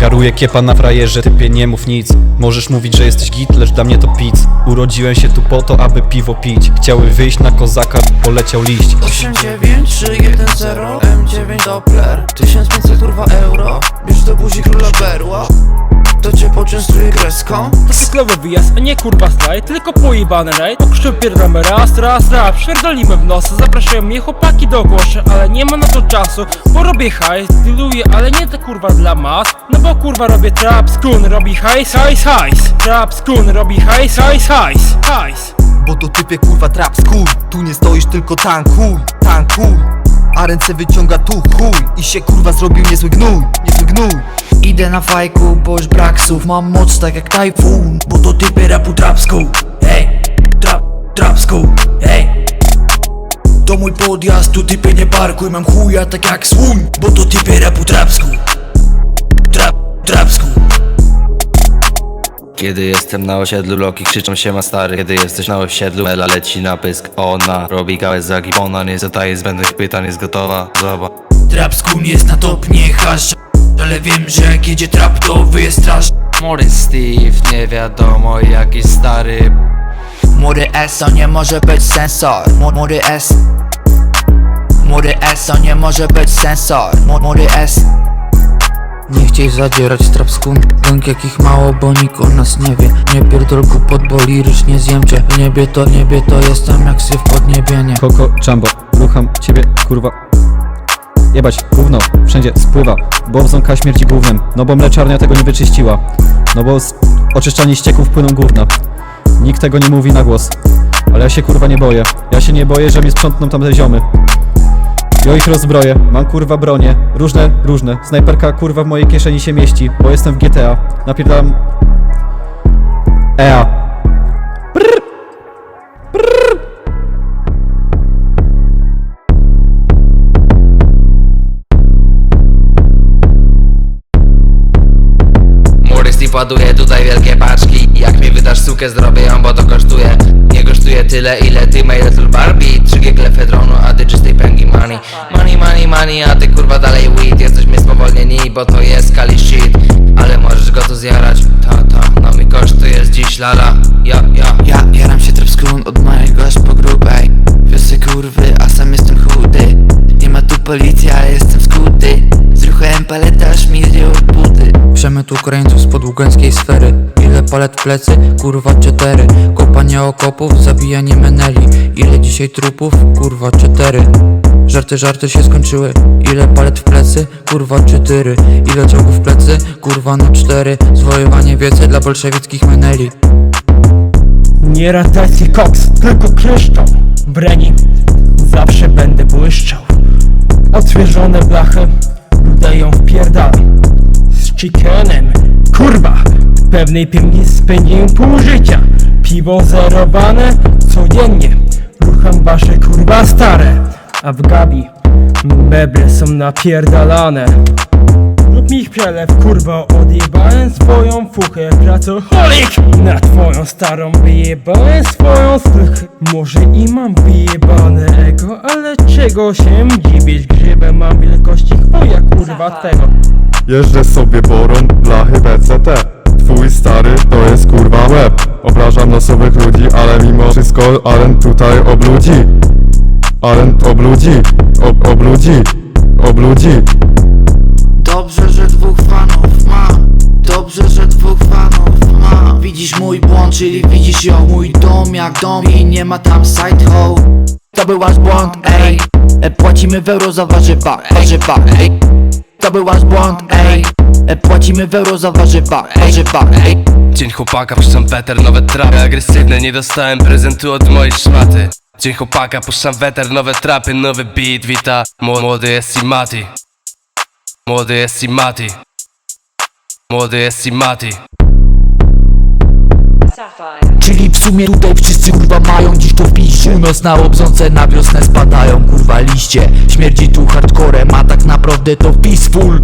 Garuję kiepa na frajerze, typie nie mów nic. Możesz mówić, że jesteś git, lecz dla mnie to pic. Urodziłem się tu po to, aby piwo pić. Chciały wyjść na kozaka, poleciał liść. 89310 M9 Doppler. 1500 kurwa euro. Bierz do buzi króla berła To cię poczęstuje kreską? To cyklowy wyjazd, a nie kurwa slajd Tylko pojebany rajd Pokrzypierdamy raz, raz, raz. Pierdolimy w nos Zapraszają mnie chłopaki do głoszy Ale nie ma na to czasu Bo robię hajs, dealuję, ale nie to kurwa dla mas. No bo kurwa robię trap, skun Robi hajs, hajs, hajs. Trap, skun, robi hajs, hajs, hajs Hajs. Bo to typie kurwa trap skór Tu nie stoisz tylko tankuj, tankuj A ręce wyciąga tu chuj I się kurwa zrobił niezły gnój, niezły gnój. Idę na fajku, bo już brak słów. Mam moc tak jak tajfun Bo to typy rapu trapską. Hej, trap, trapską. Hej To mój podjazd, tu typy nie parkuj. Mam chuja tak jak słoń Bo to typy rapu trapską. Trap, trapską Kiedy jestem na osiedlu, loki krzyczą się ma stary. Kiedy jesteś na osiedlu, Ela leci na pysk. Ona robi gałę zagi Ona nie zadaje zbędnych pytań, jest gotowa. Zobacz Trapskun jest na top, nie hasz Ale wiem, że jak jedzie trap, to wyje straż Młody Steve, nie wiadomo jaki stary. Mury S to nie może być sensor. Mu- Mury S Mury S to nie może być sensor. Mu- Mury S nie chciej zadzierać trapskun Gang jakich mało, bo nikt o nas nie wie. Nie pierdol głupot, bo lirycznie zjem cię. W niebie to, niebie to jestem jak syf podniebienie Koko, Jumbo, rucham ciebie, kurwa. Jebać, gówno, wszędzie spływa. Bo bzonka śmierdzi gównem No bo mleczarnia tego nie wyczyściła. No bo z oczyszczalni ścieków płyną gówna. Nikt tego nie mówi na głos. Ale ja się kurwa nie boję. Ja się nie boję, że mnie sprzątną tamte ziomy Ja ich rozbroję, mam kurwa bronie. Różne, różne. Snajperka kurwa w mojej kieszeni się mieści Bo jestem w GTA Napierdalam. EA Steve ładuje tutaj wielkie paczki. Jak mi wydasz sukę, zrobię ją, bo to kosztuje. Nie kosztuje tyle, ile ty My Little Barbie Money, a ty kurwa dalej weed. Jesteśmy spowolnieni, bo to jest kali shit. Ale możesz go tu zjarać. Ta, ta, no mi kosztuje dziś lala. Ja, ja. Ja jaram się trapskun od małego aż po grubej. Wiosę kurwy, a sam jestem chudy. Nie ma tu policji, ale jestem skuty. Zruchałem paletę, aż mi zdjął buty. Przemyt Ukraińców z podługańskiej sfery. Ile palet w plecy? Kurwa cztery. Kopanie okopów, zabijanie meneli. Ile dzisiaj trupów? Kurwa cztery Żarty, żarty się skończyły. Ile palet w plecy? Kurwa cztery. Ile czołgów w plecy? Kurwa no cztery. Zwojowanie wiecy dla bolszewickich meneli. Nie ratajski koks, tylko kryształ Breni Zawsze będę błyszczał. Odświeżone blachy Dają wpierdalam Z chickenem Kurwa Pewnej pięknie spędziłem pół życia. Piwo zerowane Codziennie. Rucham wasze kurwa stare A w Gabi Meble są napierdalane. Lub mi ich przelew, kurwa, odjebałem swoją fuchę Pracoholik! Na twoją starą wyjebałem swoją stych Może i mam wyjebane ego, ale czego się dziwić? Grzybę mam wielkości chuja, kurwa, tego. Jeżdżę sobie borą, blachy BCT Twój stary to jest kurwa łeb. Obrażam losowych ludzi, ale mimo wszystko Aren tutaj obludzi Aren obludzi, ob, obludzi, obludzi. Dobrze, że dwóch fanów mam Dobrze, że dwóch fanów mam Widzisz mój błąd, czyli widzisz ją Mój dom jak dom i nie ma tam side hoe To był wasz błąd, ej. E, Płacimy w euro za warzywa, warzywa, ej. To był wasz błąd, ej. E, Płacimy w euro za warzywa, warzywa, ej. Dzień chłopaka, puszczam weter, nowe trapy Agresywne, nie dostałem prezentu od mojej szmaty Dzień chłopaka, puszczam weter, nowe trapy, nowy beat Wita, Mło- młody jest i Mati. Młody jest i Mati. Młody jest i Mati. Czyli w sumie tutaj wszyscy kurwa mają dziś to w nas na obzące na wiosnę spadają kurwa liście. Śmierdzi tu hardcorem, a tak naprawdę to peaceful